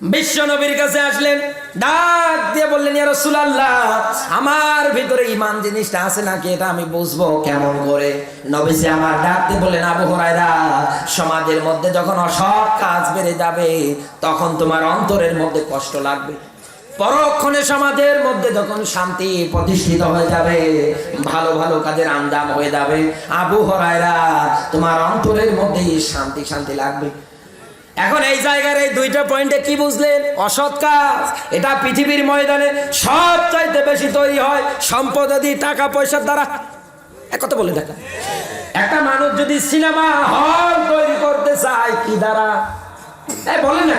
বিশ্ব নবীর কাছে আসলেন, ডাক দিয়ে বললেন, ইয়া রাসূলুল্লাহ, আমার ভিতরে ইমান জিনিসটা আছে নাকি? এটা আমি বুঝব কেমন করে। নবীজি আমার ডাক দিয়ে বললেন, আবু হুরায়রা, সমাজের মধ্যে যখন অসৎ কাজ বেড়ে যাবে, তখন তোমার অন্তরের মধ্যে কষ্ট লাগবে। পরক্ষণে সমাজের মধ্যে যখন শান্তি প্রতিষ্ঠিত হয়ে যাবে, ভালো ভালো কাজের আঞ্জাম হয়ে যাবে। আবু হরায়রা, তোমার অন্তরের মধ্যেই শান্তি শান্তি লাগবে। এখন এই জায়গার এই দুইটা পয়েন্টে কি বুঝলেন? অসৎ কাজ। এটা পৃথিবীর ময়দানে সব চাইতে বেশি তৈরি হয় সম্পদ আদি, টাকা পয়সার দ্বারা। এক কথা বলে দেখা একটা মানুষ যদি সিনেমা হল তৈরি করতে চায়, কি দ্বারা? বলেন না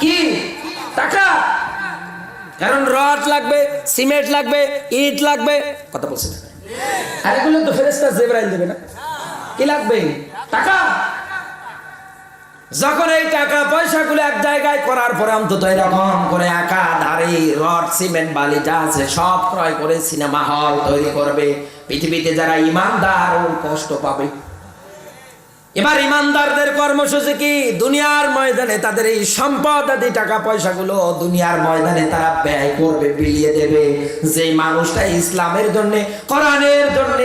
কি? টাকা? কারণ রড লাগবে, সিমেন্ট লাগবে, ইট লাগবে। কথা বলছেন। আর এগুলো তো ফেরেস্তা জেবরাইল দেবে না। কি লাগবে? টাকা? যখন এই টাকা পয়সাগুলো এক জায়গায় করার পরে অন্তত এরকম করে একা ধারে, রড, সিমেন্ট, বালি যা আছে সব ক্রয় করে সিনেমা হল তৈরি করবে। পৃথিবীতে যারা ইমানদার ও কষ্ট পাবে। এবার ইমানদারদের কর্মসূচি কি? দুনিয়ার ময়দানে তাদের এই সম্পদ আদি, টাকা, পয়সাগুলো দুনিয়ার ময়দানে তারা ব্যয় করবে, বিলিয়ে দেবে। যে মানুষটা ইসলামের জন্য, কোরআনের জন্য,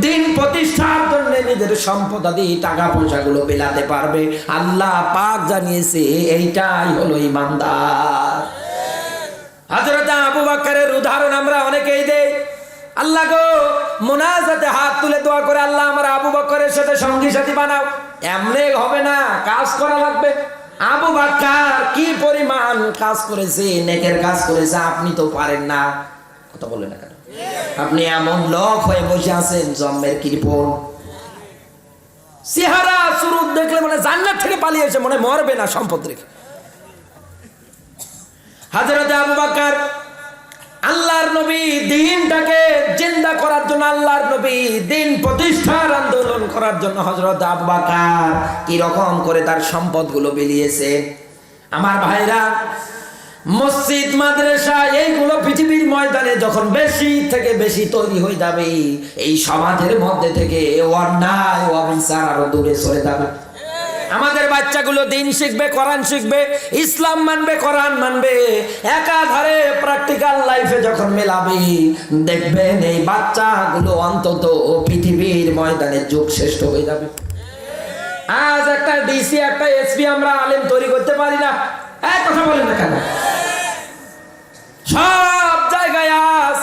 দিন প্রতিষ্ঠার জন্য নিজের সম্পদ আদি, টাকা, পয়সাগুলো বিলাতে পারবে। আল্লাহ পাক জানিয়েছে, এইটাই হলো ইমানদার। হযরত আবু বকরের উদাহরণ আমরা অনেকেই দেই। আল্লাহ গো, মোনাজাতে হাত তুলে দোয়া করে আল্লাহ আমার আবু বকরের সাথে সঙ্গী সাথী বানাও। এমনি হবে না, কাজ করা লাগবে। আবু বাক্কার কি পরিমাণ কাজ করেছে, নেকের কাজ করেছে, আপনি তো পারেন না। কথা বললেন না কেন? আপনি এমন লোক হয়ে বসে আছেন, জন্মের কৃপণ। চেহারা সুরুপ দেখলে মানে জান্নাত থেকে পালিয়েছে মনে মরবে না সম্পদ রেখে। হাজরতে আবু বাক্কার আল্লাহর নবী দিনটাকে জিন্দা করার জন্য আল্লাহর নবী দিন প্রতিষ্ঠার আন্দোলন করার জন্য হজরত আবু বাকার কি রকম করে তার সম্পদগুলো বিলিয়েছে। আমার ভাইরা, মসজিদ, মাদ্রাসা, এইগুলো পৃথিবীর ময়দানে যখন বেশি থেকে বেশি তৈরি হয়ে যাবে, এই সমাজের মধ্যে থেকে অন্যায় অবিচার আরও দূরে সরে যাবে। আমাদের বাচ্চাগুলো দিন শিখবে, কোরআন শিখবে, ইসলাম মানবে, কোরআন মানবে। একাধারে প্র্যাকটিক্যাল লাইফে যখন মেলাবে, দেখবেন এই বাচ্চাগুলো অন্তত পৃথিবীর ময়দানে যুগ শ্রেষ্ঠ হয়ে যাবে। আজ একটা ডিসি একটা এসপি আমরা আলেম তৈরি করতে পারি না। এক কথা বলেন না কেন? সব জায়গায় আজ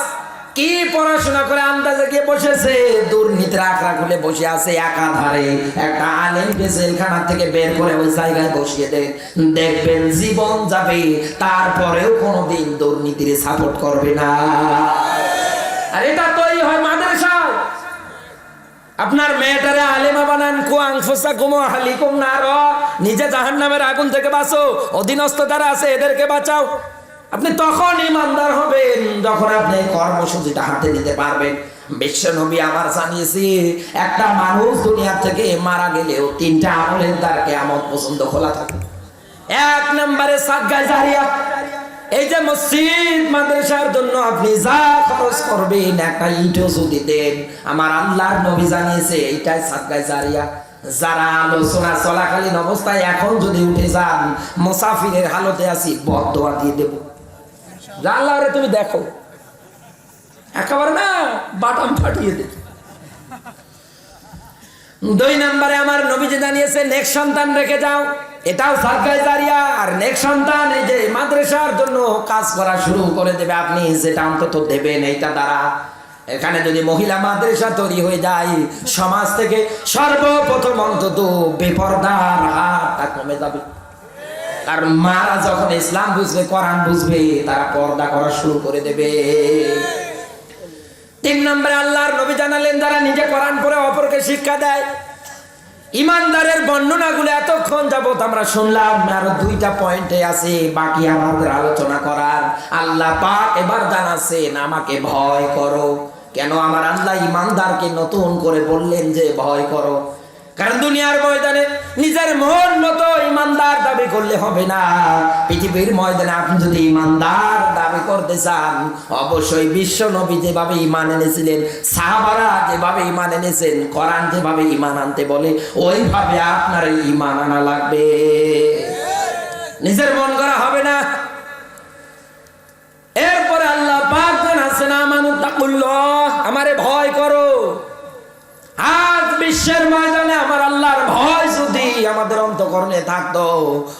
কি পড়াশোনা করে আন্দাজে গিয়ে বসেছে? দুর্নীতির আখড়া খুলে বসে আছে একাধারে একটা আলেমকে জেলখানা থেকে বের করে ওই জায়গায় বসিয়ে দেয়। দেখবেন জীবন যাবে, তারপরেও কোনোদিন দুর্নীতির সাপোর্ট করবে না। আর এটা তৈরি হয় মাদ্রাসায়। আপনার মেয়েটারে আলেমা বানান কো আংফসা কুমো হালিকুম না নিজে জাহান নামের আগুন থেকে বাঁচো। অধীনস্থ যারা আছে, এদেরকে বাঁচাও। আপনি তখন ইমানদার হবেন, যখন আপনি কর্মসূচিটা হাতে নিতে পারবেন। বিশ্ব নবী আমার জানিয়েছি, একটা মানুষ দুনিয়া থেকে মারা গেলেও তিনটা আমলের দ্বার কেমন পছন্দ খোলা থাকে এক নম্বরে সাজ্ঞায় জারিয়া। এই যে মসজিদ, মাদ্রাসার জন্য আপনি যা খরচ করবেন, একটা ইটও যদি দেন, আমার আল্লাহর নবী জানিয়েছে, এইটাই সাজ্ঞায় জারিয়া। যারা আলোচনা চলাকালীন অবস্থায় এখন যদি উঠে যান, মুসাফিরের হালতে আছি বদোয়া দিয়ে দেব। আল্লাহ রে তুমি দেখো। একেবারে না, বাটাম ফাটিয়ে দেব দুই নম্বরে আমার নবীজি জানিয়েছে নেক্সট সন্তান রেখে যাও। এটাও সরকারি জারিয়া। আর নেক্সট সন্তান এই যে মাদ্রাসার জন্য কাজ করা শুরু করে দেবে, আপনি যেটা অন্তত দেবেন এইটা দ্বারা। এখানে যদি মহিলা মাদ্রাসা তৈরি হয়ে যায়, সমাজ থেকে সর্বপ্রথম অন্তত বেপরদার হাতটা কমে যাবে। কারণ মারা যখন ইসলাম বুঝবে, কোরআন বুঝবে, তারা পর্দা করা শুরু করে দেবে। তিন নম্বরে আল্লাহর নবী জানালেন, যারা নিজে কোরআন পড়ে অপরকে শিক্ষা দেয়। ইমানদারের বর্ণনাগুলো এতক্ষণ যাবত আমরা শুনলাম, আরও দুইটা পয়েন্টে আছে, বাকি আমাদের আলোচনা করার। আল্লাহ পাক এবার জানাচ্ছেন, আমাকে ভয় করো। কেন আমার আল্লাহ ইমানদারকে নতুন করে বললেন যে, ভয় করো? কারণ দুনিয়ার ময়দানে নিজের মন মতো ইমানদার দাবি করলে হবে না। পৃথিবীর ময়দানে আপনি যদি ইমানদার দাবি করতে চান, অবশ্যই বিশ্ব নবী যেভাবে ইমান এনেছিলেন, সাহাবারা যেভাবে ইমান এনেছেন, কোরআন যেভাবে ইমান আনতে বলে, ওইভাবে আপনার ইমান আনা লাগবে। নিজের মন করা হবে না। এরপরে আল্লাহ পাক জানাচ্ছেন আমানু তাকুল্লাহ আমারে ভয় করো। আজ বিশ্বের ময়দানে আমার আল্লাহর ভয় যদি আমাদের অন্তকরণে থাকতো,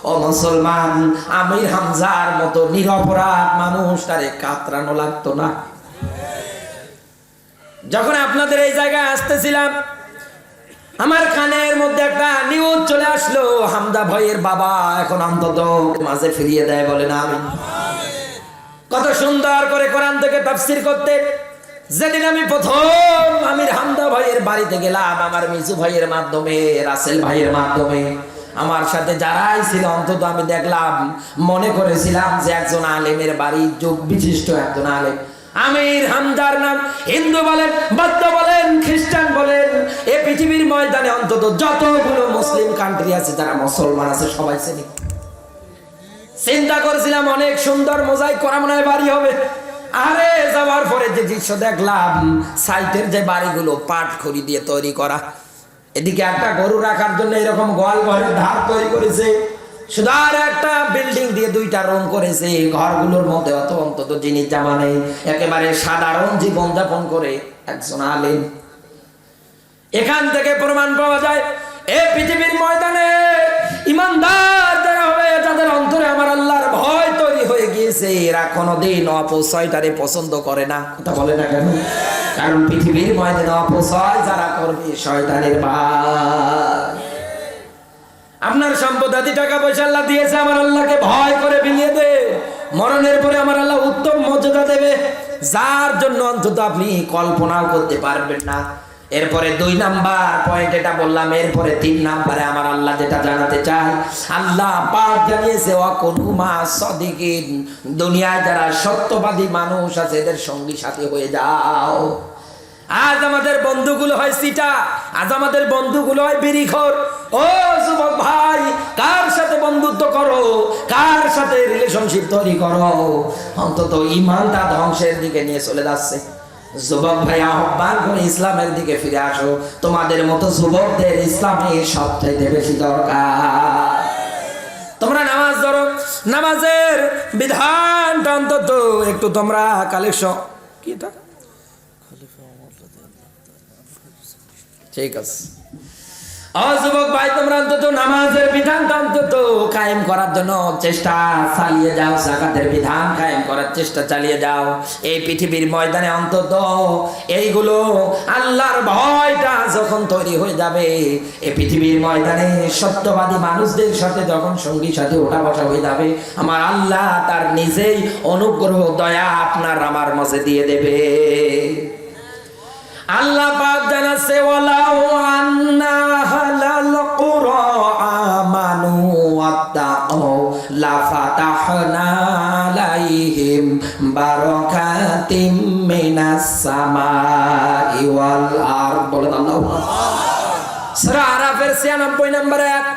ও মুসলমান, আমির হামজার মতো নিরপরাধ মানুষ, তারে কাতরানো লাগতো না। যখন আপনাদের এই জায়গায় আসতেছিলাম, আমার কানের মধ্যে একটা নিউজ চলে আসলো হামদা ভাইয়ের বাবা এখন অন্তত মাঝে ফিরিয়ে দেয় বলে না কত সুন্দর করে কোরআন থেকে তাফসির করতে। যেদিন আমি প্রথম আমির হামদা ভাইয়ের বাড়িতে গেলাম, আমার মিজু ভাইয়ের মাধ্যমে, রাসেল ভাইয়ের মাধ্যমে, আমার সাথে যারাই ছিল, অন্তত আমি দেখলাম, মনে করেছিলাম যে একজন আলেমের বাড়ি, যোগ বিশিষ্ট একজন আলেম। আমির হামদার নাম হিন্দু বলেন বলেন, খ্রিস্টান বলেন, এ পৃথিবীর ময়দানে অন্তত যতগুলো মুসলিম কান্ট্রি আছে মুসলমান আছে, সবাই চেনে। চিন্তা করেছিলাম, অনেক সুন্দর মোজাইক করা মনে হয় বাড়ি হবে। আরে, যাওয়ার পরে যে দৃশ্য দেখলাম, সাইটের যে বাড়িগুলো পাট খড়ি দিয়ে তৈরি করা, এদিকে একটা গরু রাখার জন্য এরকম গোয়াল ঘরের ধার তৈরি করেছে। শুধু আর একটা বিল্ডিং দিয়ে দুইটা রুম করেছে। ঘরগুলোর মধ্যে অত অন্তত জিনিস জামা নেই। একেবারে সাধারণ জীবন যাপন করে একজন আলেম। এখান থেকে প্রমাণ পাওয়া যায়, এ পৃথিবীর ময়দানে ইমানদার যারা হবে তাদের অন্তরে আমার হয়ে গিয়েছে এরা কোনোদিন অপচয়টারে পছন্দ করে না। কথা বলে না কেন? কারণ পৃথিবীর ময়দানে অপচয় যারা করবে, শয়তানের ভাই আপনার সম্পদ আদি টাকা পয়সা আল্লাহ দিয়েছে, আমার আল্লাহকে ভয় করে বিলিয়ে দে। মরণের পরে আমার আল্লাহ উত্তম মর্যাদা দেবে। যার জন্য অন্তত আপনি কল্পনাও করতে পারবেন না। এরপরে দুই নাম্বার পয়েন্ট এটা বললাম, এরপরে তিন নাম্বারে আমার আল্লাহ যেটা জানাতে চাই আল্লাহ পাক জানিয়েছে অকনুমা সদিকিন দুনিয়ায় যারা সত্যবাদী মানুষ আছে, এদের সঙ্গী সাথী হয়ে যাও। আজ আমাদের বন্ধুগুলো হয় সিটা, আজ আমাদের বন্ধুগুলো হয় বিড়িখোর ও যুবক ভাই, কার সাথে বন্ধুত্ব করো? কার সাথে রিলেশনশিপ তৈরি করো? অন্তত ইমানটা ধ্বংসের দিকে নিয়ে চলে যাচ্ছে। যুবক ভাই আহ্বান করে ইসলামের দিকে ফিরে আসো। তোমাদের মতো যুবকদের ইসলামে থেকে বেশি দরকার। তোমরা নামাজ ধরো। নামাজের বিধান অন্তত একটু তোমরা কালেকশন। কি ঠিক আছে। অযুবক ভাই, তোমরা অন্তত নামাজের অন্তত কায়েম করার জন্য চেষ্টা চালিয়ে যাও, জাকাতের বিধান কায়েম করার চেষ্টা চালিয়ে যাও। এই পৃথিবীর ময়দানে অন্তত এইগুলো আল্লাহর ভয়টা যখন তৈরি হয়ে যাবে, এই পৃথিবীর ময়দানে সত্যবাদী মানুষদের সাথে যখন সঙ্গী সাথে ওঠা বসা হয়ে যাবে, আমার আল্লাহ তার নিজেই অনুগ্রহ, দয়া আপনার আমার মাঝে দিয়ে দেবে। আল্লাহ পাক জানাচ্ছে, ওয়ালাউ আন্না হালাল কুরা আমানু ওয়াত্তাকু লাফাতাহনা আলাইহিম বারাকাতিম মিনাস সামাই ওয়াল আরদ। বলেন আল্লাহু সূরা আরাফের 96 নম্বর আয়াত।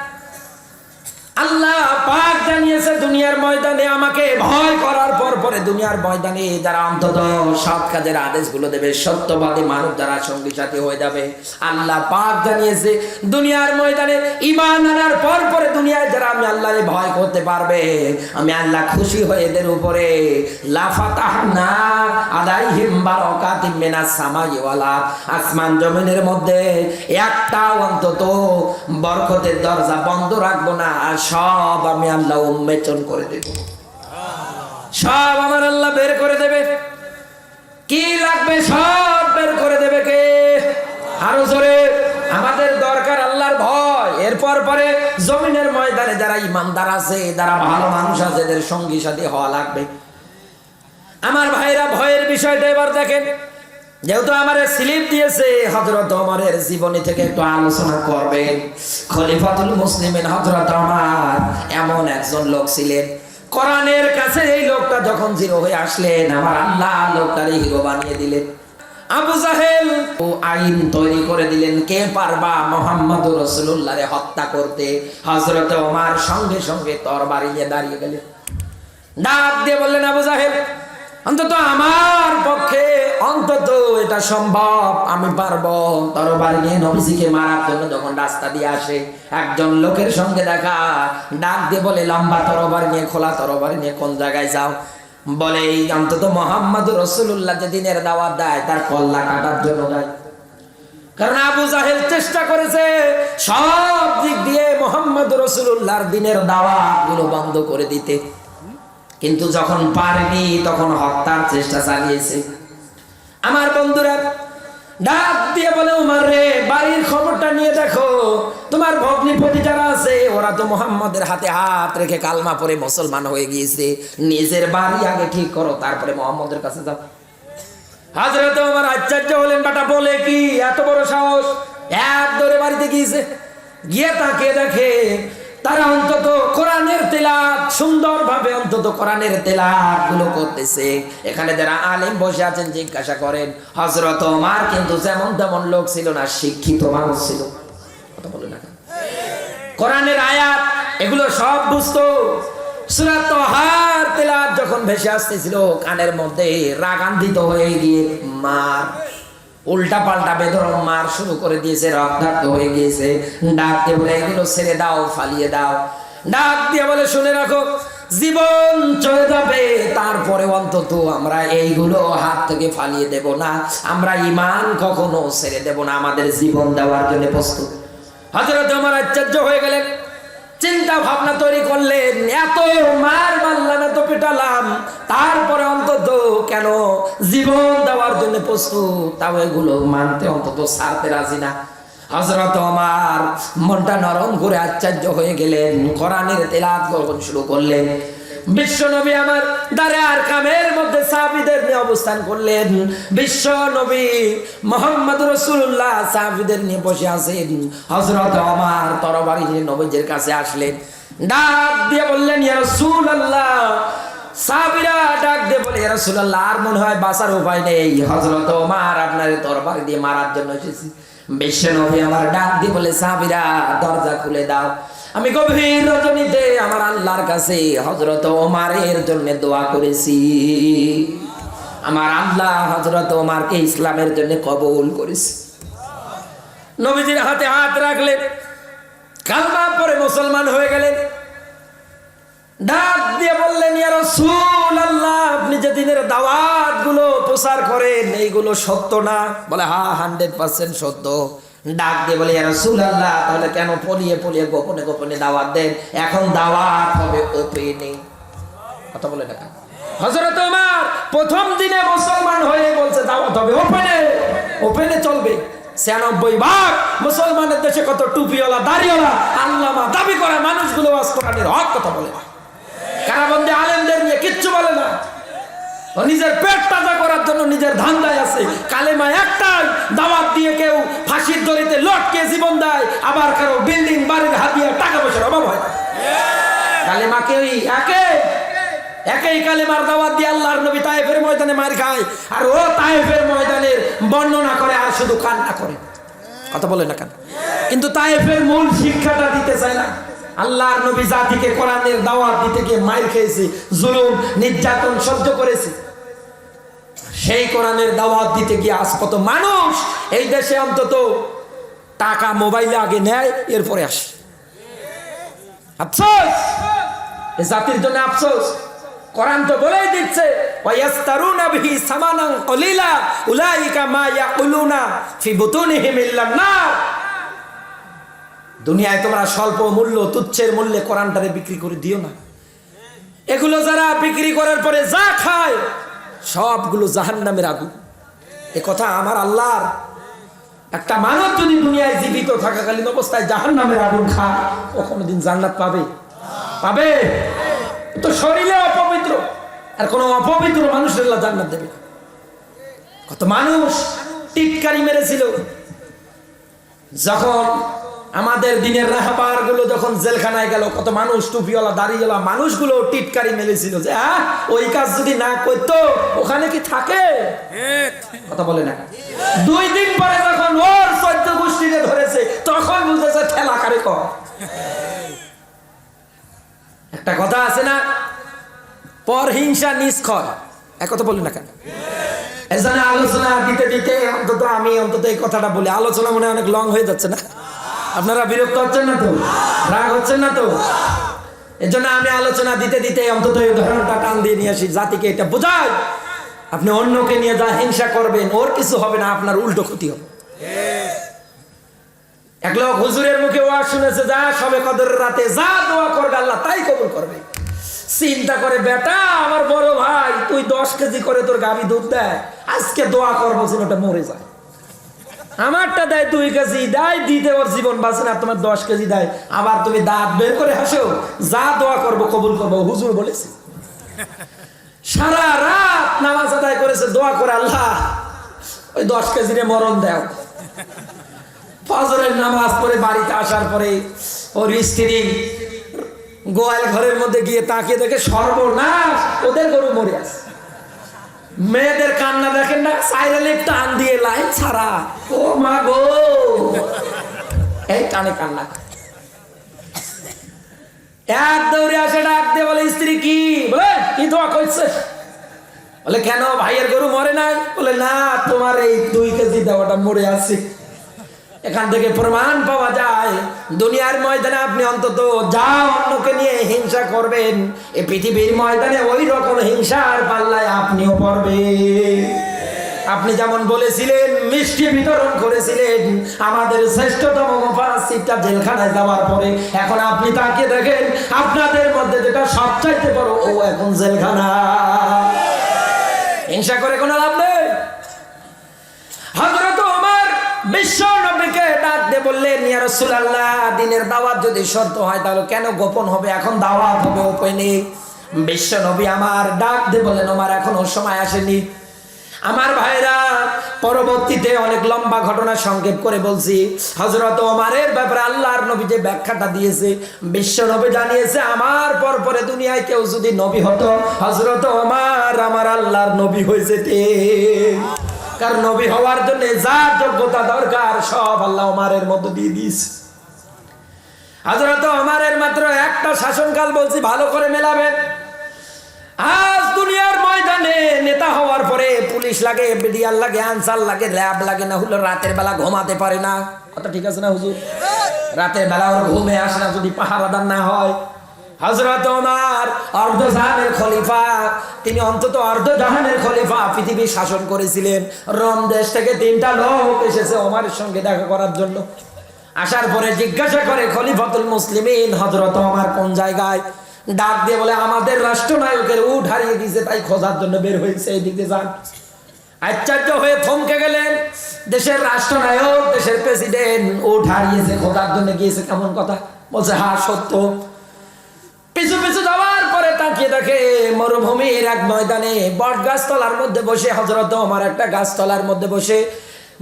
আল্লাহ পাক জানিয়েছে, দুনিয়ার ময়দানে আমাকে ভয় করার পর পরে দুনিয়ার ময়দানে যারা অন্তত সৎ কাজের আদেশগুলো দেবে, সত্যবাদী মানুষ যারা সঙ্গী সাথী হয়ে যাবে আল্লাহ পাক জানিয়েছে, দুনিয়ার ময়দানে ইমান আনার পর পরে দুনিয়ায় যারা আমি আল্লাহরে ভয় করতে পারবে, আমি আল্লাহ খুশি হয়ে এদের উপরে লাফাতাহনা আলাইহিম বারাকাতিম মিনাস সামাই ওয়াল আরদ। আসমান জমিনের মধ্যে একটা অন্তত বরকতের দরজা বন্ধ রাখব না সব আমি আল্লাহ উন্মেচন করে দেব। সব আমার আল্লাহ বের করে দেবে। কি লাগবে সব বের করে দেবে কে? আরও জোরে, আমাদের দরকার আল্লাহর ভয়। এরপর পরে জমিনের ময়দানে যারা ইমানদার আছে, যারা ভালো মানুষ আছে, এদের সঙ্গী সাথী হওয়া লাগবে। আমার ভাইরা ভয়ের বিষয়টা এবার দেখেন। যেহেতু আমার স্লিপ দিয়েছে হজরত ওমরের জীবনী থেকে একটু আলোচনা করবেন খলিফাতুল মুসলিমের হজরত আমার এমন একজন লোক ছিলেন। কোরআনের কাছে এই লোকটা যখন জিরো হয়ে আসলেন, আমার আল্লাহ লোকটারে হিরো বানিয়ে দিলেন। আবু জাহেল ও আইন তৈরি করে দিলেন, কে পারবা মোহাম্মদ রসুল্লাহরে হত্যা করতে? হজরত ওমার সঙ্গে সঙ্গে তরবারি নিয়ে দাঁড়িয়ে গেলেন। ডাক দিয়ে বললেন, আবু জাহেল অন্তত আমার পক্ষে অন্তত এটা সম্ভব, আমি পারব। তরবারি নিয়ে নবীজিকে মারার জন্য যখন রাস্তা দিয়ে আসে, একজন লোকের সঙ্গে দেখা, ডাক দিয়ে বলে, লম্বা তরবারি নিয়ে, খোলা তরবারি নিয়ে কোন জায়গায় যাও? বলে, এই অন্তত মোহাম্মদ রসুল্লাহ যে দিনের দাওয়াত দেয়, তার কল্লা কাটার জন্য দেয়। কারণ আবু জাহেল চেষ্টা করেছে, সব দিক দিয়ে মোহাম্মদ রসুল্লাহর দিনের দাওয়াতগুলো বন্ধ করে দিতে। কিন্তু যখন পারেনি তখন হত্যার চেষ্টা চালিয়েছে। আমার বন্ধুরা, ডাক দিয়ে বলে, উমার রে, বাড়ির খবরটা নিয়ে দেখো। তোমার ভগ্নিপতি যারা আছে, ওরা তো মোহাম্মদের হাতে হাত রেখে কালমা পরে মুসলমান হয়ে গিয়েছে। নিজের বাড়ি আগে ঠিক করো, তারপরে মোহাম্মদের কাছে যাও। হাজরত আমার আশ্চর্য হলেন, বাটা, বলে কি? এত বড় সাহস? এক ধরে বাড়িতে গিয়েছে। গিয়ে তাকে দেখে তারা অন্তত কোরআনের তেলাত সুন্দরভাবে অন্তত কোরআনের তেলাতগুলো করতেছে। এখানে যারা আলেম বসে আছেন, জিজ্ঞাসা করেন হজরত ওমার কিন্তু যেমন তেমন লোক ছিল না, শিক্ষিত মানুষ ছিল। কথা বলে না কোরআনের আয়াত, এগুলো সব বুঝতো। সুরাত যখন ভেসে আসতেছিল, কানের মধ্যে রাগান্বিত হয়ে গিয়ে মার উল্টা পাল্টা বেদরম মার শুরু করে দিয়েছে, রক্তাক্ত হয়ে গিয়েছে। ডাক দিয়ে বলে এগুলো ছেড়ে দাও, ফালিয়ে দাও। ডাক দিয়ে বলে, শুনে রাখো, জীবন চলে যাবে, তারপরে অন্তত আমরা এইগুলো হাত থেকে ফালিয়ে দেব না। আমরা ইমান কখনো ছেড়ে দেব না, আমাদের জীবন দেওয়ার জন্য প্রস্তুত। হজরত আমার আশ্চর্য হয়ে গেলেন। চিন্তা ভাবনা তৈরি করলেন, এত মার মারলাম এত পেটালাম, তারপরে অন্তত কেন জীবন দেওয়ার জন্য প্রস্তুত? তাও এগুলো মানতে অন্তত সারতে রাজি না। হজরত আমার মনটা নরম করে আশ্চর্য হয়ে গেলেন, কোরআনের তেলাত গ্রহণ শুরু করলেন বিশ্ব নবী আমার দারে আর কামের মধ্যে সাহাবিদের নিয়ে অবস্থান করলেন। বিশ্ব নবী মোহাম্মদ রসুল্লাহ সাহাবিদের নিয়ে বসে আছেন। হজরত আমার তরবারি নবীজের কাছে আসলেন। ডাক দিয়ে বললেন, ইয়া ডাক দিয়ে বলে আর মনে হয় উপায় নেই। আপনার তরবারি দিয়ে মারার জন্য এসেছি। বিশ্ব নবী আমার ডাক দিয়ে বলে, সাহাবীরা, দরজা খুলে দাও। আমি গভীর রজনীতে আমার আল্লাহর কাছে হযরত ওমরের জন্য দোয়া করেছি। আমার আল্লাহ হযরত ওমরকে ইসলামের জন্য কবুল করেছে। নবীজির হাতে হাত রাখলেন কালমা পরে মুসলমান হয়ে গেলেন। ডাক দিয়ে বললেন রাসূলুল্লাহ, আপনি যে দিনের দাওয়াতগুলো প্রচার করেন, এইগুলো সত্য না? বলে হ্যাঁ হান্ড্রেড পার্সেন্ট সত্য। ডাক দিয়ে বলে রাসূলুল্লাহ, তাহলে কেন পলিয়ে পলিয়ে গোপনে গোপনে দাওয়াত দেন? এখন দাওয়াত হবে ওপেনে কথা বলে না হজরত ওমর প্রথম দিনে মুসলমান হয়ে বলছে, দাওয়াত হবে ওপেনে ওপেনে চলবে। ছিয়ানব্বই ভাগ মুসলমানের দেশে কত টুপিওয়ালা, দাড়িওয়ালা, আল্লামা দাবি করা, মানুষগুলো আজ কোরআনের হক, কথা বলে না। কারাবন্দি আলেমদের নিয়ে কিচ্ছু বলে না। নিজের পেট তাজা করার জন্য নিজের ধান্দায় আছে। কালেমা একটাই, দাওয়াত দিয়ে কেউ ফাঁসির দড়িতে লটকে জীবন দেয়, আবার কারও বিল্ডিং, বাড়ির হাতিয়া, টাকা পয়সার অভাব হয়। কালেমা কেউই একে? একই কালেমার দাওয়াত দিয়ে আল্লাহর নবী তায়েফের ময়দানে মার খায়। আর ও তায়েফের ময়দানের বর্ণনা করে আর শুধু কান্না করে। কথা বলে না কেন? কিন্তু তায়েফের মূল শিক্ষাটা দিতে চায় না। আল্লাহর নবী জাতিকে কোরআনের দাওয়াত দিতে গিয়ে মাইর খেয়েছে, জুলুম, নির্যাতন সহ্য করেছে। সেই কোরআনের দাওয়াত দিতে গিয়ে আজ কত মানুষ এই দেশে অন্তত টাকা, মোবাইলে আগে নেয়, এরপরে আসে। আফসোস! এ জাতির জন্য আফসোস। কোরআন তো বলেই দিচ্ছে ওয়াস্তারুনা বিহি সামানান কলিলা, উলাইকা মা ইয়াকুলুনা ফি বুতুনিহিম ইল্লান নার দুনিয়ায় তোমরা স্বল্প মূল্য, তুচ্ছের মূল্যে কোরআনটারে বিক্রি করে দিও না। এগুলো যারা বিক্রি করার পরে যা খায় সবগুলো জাহান্নামের আগুন। এ কথা আমার আল্লাহর। একটা মানুষ যদি দুনিয়ায় জীবিত থাকাকালীন অবস্থায় জাহান্নামের আগুন খা ও কোনোদিন জান্নাত পাবে? পাবে? তো শরীরে অপবিত্র। আর কোনো অপবিত্র মানুষের জান্নাত দেবে কত মানুষ টিটকারি মেরেছিল। যখন আমাদের দিনের রাহাবারগুলো যখন জেলখানায় গেল, কত মানুষ, টুপিওয়ালা, দাড়িওয়ালা, মানুষগুলো টিটকারি মেলেছিল যে হ্যাঁ ওই কাজ যদি না করতো, ওখানে কি থাকে? কথা বলে না। দুই দিন পরে যখন ওর চৈদ্য গোষ্ঠীকে ধরেছে, তখন বুঝতেছে ঠেলা কারে একটা কথা আছে না পর হিংসা নিষ্ক্ষয় এক কথা বলি না কেন? এখানে আলোচনা দিতে দিতে অন্তত আমি অন্তত এই কথাটা বলি। আলোচনা মনে অনেক লং হয়ে যাচ্ছে না? আপনারা বিরক্ত হচ্ছেন না তো? রাগ হচ্ছেন না তো? এর জন্য আমি আলোচনা দিতে দিতে অন্তত এই উদাহরণটা টান দিয়ে নিয়ে আসি, জাতিকে এটা বোঝায় আপনি অন্যকে নিয়ে যা হিংসা করবেন, ওর কিছু হবে না, আপনার উল্টো ক্ষতি হবে। এক লোক হুজুরের মুখে ওয়াজ শুনেছে, যা সবে কদরের রাতে যা দোয়া করবে, আল্লাহ তাই কবুল করবে। চিন্তা করে, বেটা, আমার বড় ভাই, তুই দশ কেজি করে তোর গাভী দুধ দেয় আজকে দোয়া করব যেন ওটা মরে যায়। আমারটা দেয় দুই কেজি, দেয় দিতে ওর জীবন বাঁচে না, তোমার দশ কেজি দেয়। আবার তুমি দাঁত বের করে হাসো যা দোয়া করব, কবুল করব, হুজুর বলেছে। সারা রাত নামাজ আদায় করেছে, দোয়া করে আল্লাহ, ওই দশ কেজিরে মরণ দেও। ফজরের নামাজ পড়ে বাড়িতে আসার পরে ওর স্ত্রী গোয়াল ঘরের মধ্যে গিয়ে তাকিয়ে দেখে সর্বনাশ, ওদের গরু মরে আছে। মেয়েদের কান্না দেখেন না সাইরেলে টান দিয়ে লাইন ছাড়া। ও মা গো। এই টানে কান্না। এক দৌড়ে আসে ডাক দিয়ে বলে, স্ত্রী কি? বলে, কি দোয়া করছে? বলে, কেন ভাইয়ের গরু মরে নাই? বলে, না, তোমার এই দুই কেজি দেওয়াটা মরে আছে। এখান থেকে প্রমাণ পাওয়া যায়, দুনিয়ার ময়দানে আপনি অন্তত যা অন্যকে নিয়ে হিংসা করবেন এই পৃথিবীর ময়দানে ওই রকম হিংসার পাল্লায় আপনিও পড়বেন। আপনি যেমন বলেছিলেন, মিষ্টি বিতরণ করেছিলেন, আমাদের শ্রেষ্ঠতম মুফাসসিরটা জেলখানায় যাওয়ার পরে, এখন আপনি তাকে দেখেন, আপনাদের মধ্যে যেটা সবচাইতে বড়, ও এখন জেলখানা। হিংসা করে কোনো লাভ নেই হযরত ওমর বিশ্ব নবীকে ডাক দিয়ে বললেন, ইয়া রাসূলুল্লাহ, দিনের দাওয়াত যদি সত্য হয়, তাহলে কেন গোপন হবে? এখন দাওয়াত হবে ওপেনে বিশ্ব নবী আমার ডাক দিয়ে বললেন, ওমর, এখনও সময় আসেনি। আমার ভাইরা, পরবর্তীতে অনেক লম্বা ঘটনা সংক্ষেপ করে বলছি। হজরত ওমারের ব্যাপারে আল্লাহর নবী যে ব্যাখ্যাটা দিয়েছে, বিশ্ব নবী জানিয়েছে, আমার পর পরে দুনিয়ায় কেউ যদি নবী হতো হজরত ওমার আমার আল্লাহর নবী হয়ে হয়েছে কারণ নবী হওয়ার জন্য যা যোগ্যতা দরকার, সব আল্লাহ ওমারের মতো দিয়ে দিয়েছে। হজরত ওমারের মাত্র একটা শাসনকাল বলছি, ভালো করে মেলাবে। আজ দুনিয়ার ময়দানে নেতা হওয়ার পরে পুলিশ লাগে বিডিআর লাগে, আনসার লাগে র্যাব লাগে, না হলো রাতের বেলা ঘুমাতে পারে না। কথা ঠিক আছে না, হুজুর? রাতের বেলা ওর ঘুমে আসে না, যদি পাহারাদার না হয়। হজরত ওমর, অর্ধ জাহানের খলিফা। তিনি অন্তত অর্ধ জাহানের খলিফা পৃথিবী শাসন করেছিলেন। রোম দেশ থেকে তিনটা লোক এসেছে ওমরের সঙ্গে দেখা করার জন্য। আসার পরে জিজ্ঞাসা করে, খলিফাতুল মুসলিমিন হজরত ওমর কোন জায়গায়? ডাক দিয়ে বলে, আমাদের রাষ্ট্রনায়কের উঠ হারিয়ে দিয়েছে, তাই খোঁজার জন্য বের হয়েছে এই দিকে যান। আশ্চর্য হয়ে থমকে গেলেন। দেশের রাষ্ট্রনায়ক, দেশের প্রেসিডেন্ট উঠ হারিয়েছে, খোঁজার জন্য গিয়েছে, কেমন কথা? বলছে হ্যাঁ সত্য। তাকিয়ে দেখে মরুভূমির এক ময়দানে বট গাছতলার মধ্যে বসে হজরত আমার একটা গাছতলার মধ্যে বসে,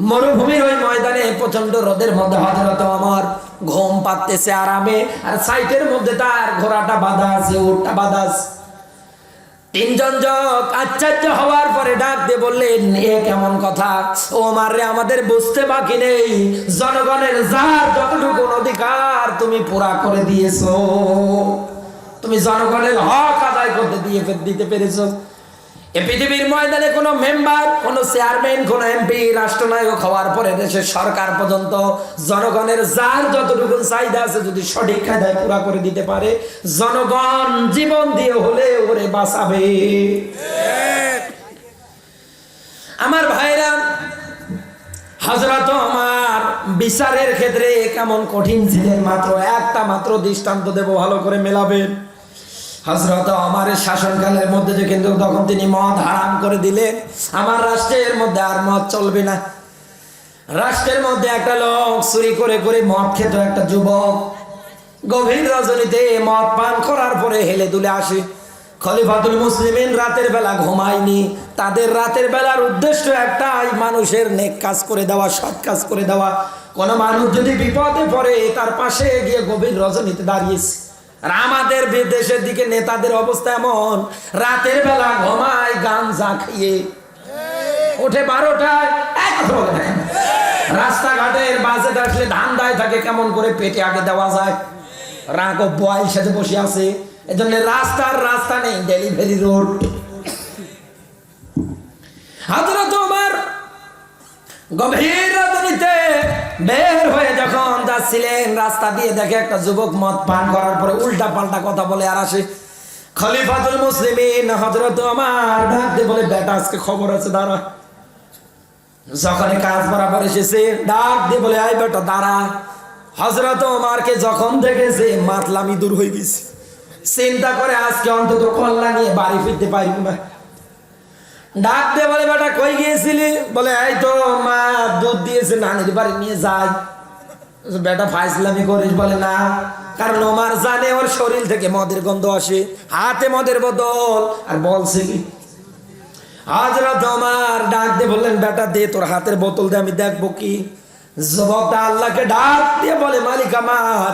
মরুভূমির ওই ময়দানে প্রচণ্ড রোদের মধ্যে হজরত আমার ঘুম পাততেছে আরামে, আর সাইটের মধ্যে তার ঘোড়াটা বাঁধা আছে, উটটা বাঁধা তিনজন যোগ আশ্চর্য হওয়ার পরে ডাক দিয়ে বললেন, এ, কেমন কথা? ও মাররে আমাদের বুঝতে বাকি নেই। জনগণের যার যতটুকু অধিকার তুমি পুরা করে দিয়েছ। তুমি জনগণের হক আদায় করতে দিয়ে দিতে পেরেছ। এ পৃথিবীর ময়দানে কোনো মেম্বার, কোনো চেয়ারম্যান, কোনো এমপি, রাষ্ট্রনায়ক হওয়ার পরে দেশের সরকার পর্যন্ত জনগণের যার যতটুকু চাহিদা আছে যদি সঠিক কায়দায় পুরা করে দিতে পারে, জনগণ জীবন দিয়ে হলে ওরে বাঁচাবে। আমার ভাইরা হজরত আমার বিচারের ক্ষেত্রে কেমন কঠিন ছিলেন মাত্র, একটা মাত্র দৃষ্টান্ত দেব ভালো করে মেলাবেন। হজরত আমার শাসনকালের মধ্যে যে কিন্তু তখন তিনি মদ হারাম করে দিলেন, আমার রাষ্ট্রের মধ্যে আর মদ চলবে না। রাষ্ট্রের মধ্যে একটা লোক চুরি করে করে মদ খেত একটা যুবক। গভীর রজনীতে মদ পান করার পরে হেলে দুলে আসে। খলিফাতুল মুসলিমিন রাতের বেলা ঘুমায়নি। তাদের রাতের বেলার উদ্দেশ্য একটাই, মানুষের নেক কাজ করে দেওয়া, সৎ কাজ করে দেওয়া। কোনো মানুষ যদি বিপদে পড়ে, তার পাশে গিয়ে গভীর রজনীতে দাঁড়িয়েছে। আমাদের দেশের দিকে নেতাদের অবস্থা এমন, রাতের বেলা ঘুমায় গান যা খাইয়ে। ওঠে বারোটায় রাস্তাঘাটের বাজেট আসলে ধান দায় থাকে, কেমন করে পেটে আগে দেওয়া যায়। রাগ বয়েল সাথে বসে আছে। এজন্য রাস্তার রাস্তা নেই, ডেলিভারি রোড। হজরত গভীর বের হয়ে যখন যাচ্ছিলেন, রাস্তা দিয়ে দেখে একটা যুবক মদ পান করার পরে উল্টা পাল্টা কথা বলে আর আসে, খলিফাতুল মুসলিমিন, হযরত আমার ডাক দিয়ে বলে, বেটা, আজকে খবর আছে, দাঁড়া। যখন কাজ বরাবর এসেছে, ডাক দিয়ে বলে, আয় বেটা, দাঁড়া। হজরত ওমারকে যখন দেখেছে, মাতলামি দূর হয়ে গেছে। চিন্তা করে আজকে অন্তত কল্যাণ নিয়ে বাড়ি ফিরতে পারব না। ডাক দিয়ে বলে, বেটা, কই গিয়েছিলি? বলে, এই তো, মা, দুধ দিয়েছে নানির বাড়ি নিয়ে যাই। বেটা ফাইসলামি করিস? বলে, না, কারণ ওমার জানে ওর শরীর থেকে মদের গন্ধ আসে, হাতে মদের বোতল আর বলছে কি হাজরত আমার ডাক দিয়ে বললেন, বেটা, দে তোর হাতের বোতল দিয়ে আমি দেখব কি। যুবকটা আল্লাহকে ডাক দিয়ে বলে, মালিক আমার,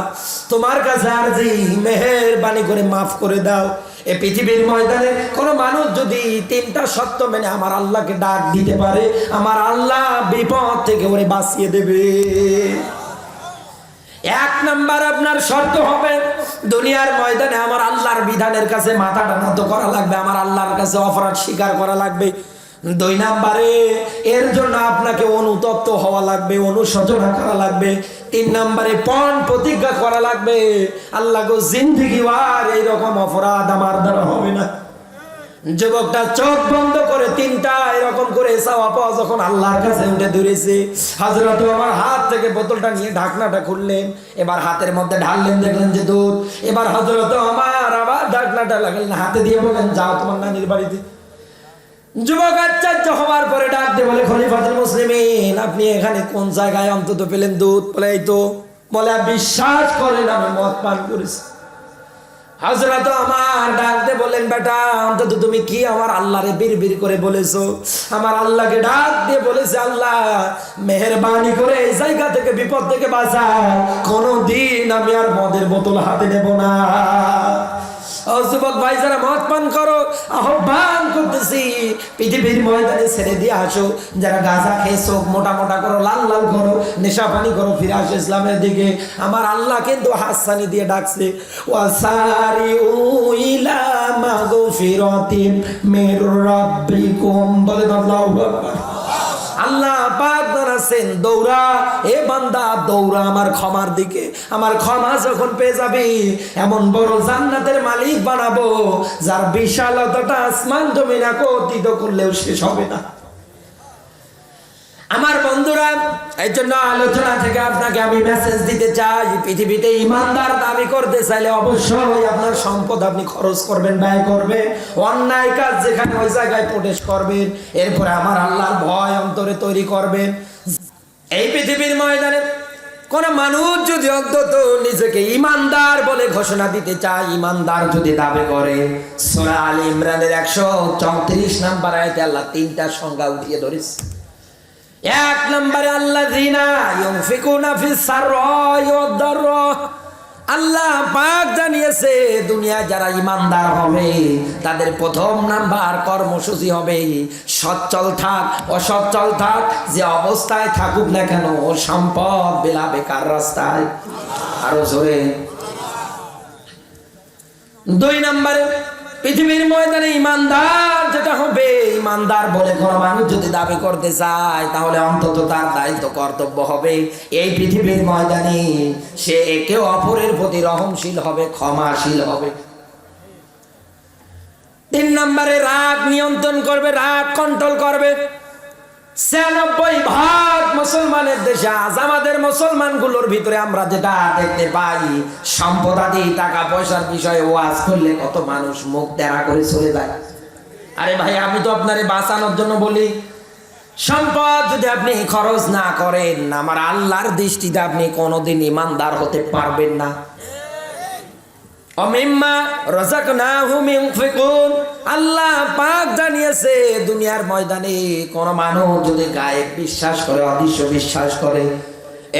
তোমার কাছে আরজি মেহেরবানি করে মাফ করে দাও এ পৃথিবীর ময়দানে কোন মানুষ যদি তিনটা সত্য মেনে আমার আল্লাহকে ডাক দিতে পারে, আমার আল্লাহ বিপদ থেকে ওরে বাঁচিয়ে দেবে। এক নাম্বার আপনার শর্ত হবে, দুনিয়ার ময়দানে আমার আল্লাহর বিধানের কাছে মাথাটা নত করা লাগবে, আমার আল্লাহর কাছে অপরাধ স্বীকার করা লাগবে। দুই নাম্বারে, এর জন্য আপনাকে অনুতপ্ত হওয়া লাগবে, অনুশোচনা করা লাগবে। তিন নাম্বারে, পণ প্রতিজ্ঞা করা লাগবে। আল্লাহ গো, জিন্দিগি আর এইরকম অপরাধ আমার দ্বারা হবে না। যুবকটা চোখ বন্ধ করে তিনটা এরকম করে চাওয়া পাওয়া যখন আল্লাহর কাছে উঠে ধরেছে হাজরত আমার হাত থেকে বোতলটা নিয়ে ঢাকনাটা খুললেন, এবার হাতের মধ্যে ঢাললেন, দেখলেন যে দুধ। এবার হজরত আমার আবার ঢাকনাটা লাগলেন, হাতে দিয়ে বলেন যাও তোমার নানির বাড়িতে। যুবক আশ্চর্য হওয়ার পরে ডাক দিয়ে বলে, খলিফাতুল মুসলিমিন, আপনি এখানে কোন জায়গায় অন্তত পেলেন দুধ? বলে, এই তো। বলে "আর বিশ্বাস করেন, আমি মদ পান করেছি। হাজরত আমার ডাকতে বললেন, বেটা, অন্তত তুমি কি আমার আল্লাহরে বীর বীর করে বলেছ? আমার আল্লাহকে ডাক দিয়ে বলেছে, আল্লাহ, মেহরবানি করে এই জায়গা থেকে, বিপদ থেকে বাঁচা। কোনদিন আমি আর মদের বোতল হাতে নেব না। ও যুবক ভাই, যারা মদ পান করো, আহ্বান করতেছি, পৃথিবীর ময়দানে ছেড়ে দিয়ে আসো। যারা গাঁজা খেয়ে চোখ মোটা মোটা করো, লাল লাল করো, নেশা পানি করো, ফিরে আসো ইসলামের দিকে। আমার আল্লাহ কিন্তু হাসানি দিয়ে ডাকছে, ওয়াসারি উইলা মাগো ফিরতিম মের বলে আল্লাহু আকবার। আল্লাহ পাক জানাচ্ছেন দৌড়া, এ বান্দা, দৌড়া আমার ক্ষমার দিকে। আমার ক্ষমা যখন পেয়ে যাবি, এমন বড় জান্নাতের মালিক বানাবো, যার বিশালতাটা আসমান জমিনা অতীত করলেও শেষ হবে না। আমার বন্ধুরা, এই জন্য আলোচনা থেকে আপনাকে আমি মেসেজ দিতে চাই। পৃথিবীতে ইমানদার দাবি করতে চাইলে অবশ্যই আপনার সম্পদ আপনি খরচ করবেন, ব্যয় করবেন। অন্যায় কাজ যেখানে ওই জায়গায় প্রবেশ করবেন, এরপরে আমার আল্লাহর ভয় অন্তরে তৈরি করবেন। এই পৃথিবীর ময়দানে কোন মানুষ যদি অন্তত নিজেকে ইমানদার বলে ঘোষণা দিতে চায়, ইমানদার যদি দাবি করে, সোরা আল ইমরানের একশো চৌত্রিশ নাম্বার আয়তে আল্লাহ তিনটা সংজ্ঞা উঠিয়ে ধরেছে। এক নম্বরে আল্লাহ জিনা আল্লাহ পাক জানিয়েছে দুনিয়া যারা ইমানদার হবে, তাদের প্রথম নাম্বার কর্মসূচি হবে, সচ্ছল থাক, অসচ্ছল থাক, যে অবস্থায় থাকুক না কেন সম্পদ বেলা বেকার রাস্তায়। আরও জোরে। দুই নম্বরে পৃথিবীর ময়দানে ইমানদার যেটা হবে, ইমানদার বলে কোনো মানুষ যদি দাবি করতে চায়, তাহলে অন্তত তার দায়িত্ব, কর্তব্য হবে। এই পৃথিবীর ময়দানে সে একে অপরের প্রতি রহমশীল হবে, ক্ষমাশীল হবে। তিন নম্বরে রাগ নিয়ন্ত্রণ করবে, রাগ কন্ট্রোল করবে। ছিয়ানব্বই ভাগ মুসলমানের দেশে আজ আমাদের মুসলমানগুলোর ভিতরে আমরা যেটা দেখতে পাই, সম্পদ সম্পদাদি টাকা পয়সার বিষয়ে ওয়াজ করলে কত মানুষ মুখ তেরা করে চলে যায়। আরে ভাই, আমি তো আপনারে বাঁচানোর জন্য বলি, সম্পদ যদি আপনি খরচ না করেন, আমার আল্লাহর দৃষ্টিতে আপনি কোনোদিন ইমানদার হতে পারবেন না। অমিম্মা রাযাকনাহুম ইউনফিকুন আল্লাহ পাক জানিয়েছে, দুনিয়ার ময়দানে কোন মানুষ যদি গায়ে বিশ্বাস করে, অদৃশ্য বিশ্বাস করে,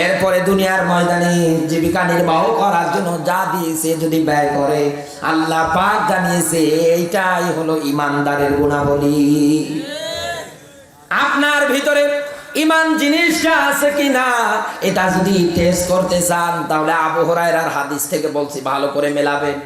এরপরে দুনিয়ার ময়দানে জীবিকা নির্বাহ করার জন্য যা দিয়েছে যদি ব্যয় করে, আল্লাহ পাক জানিয়েছে, এইটাই হলো ইমানদারের গুণাবলী। আপনার ভিতরে ইমান জিনিসটা আছে কি না এটা যদি টেস্ট করতে চান, তাহলে আবু হরাইরার হাদিস থেকে বলছি, ভালো করে মেলাবেন।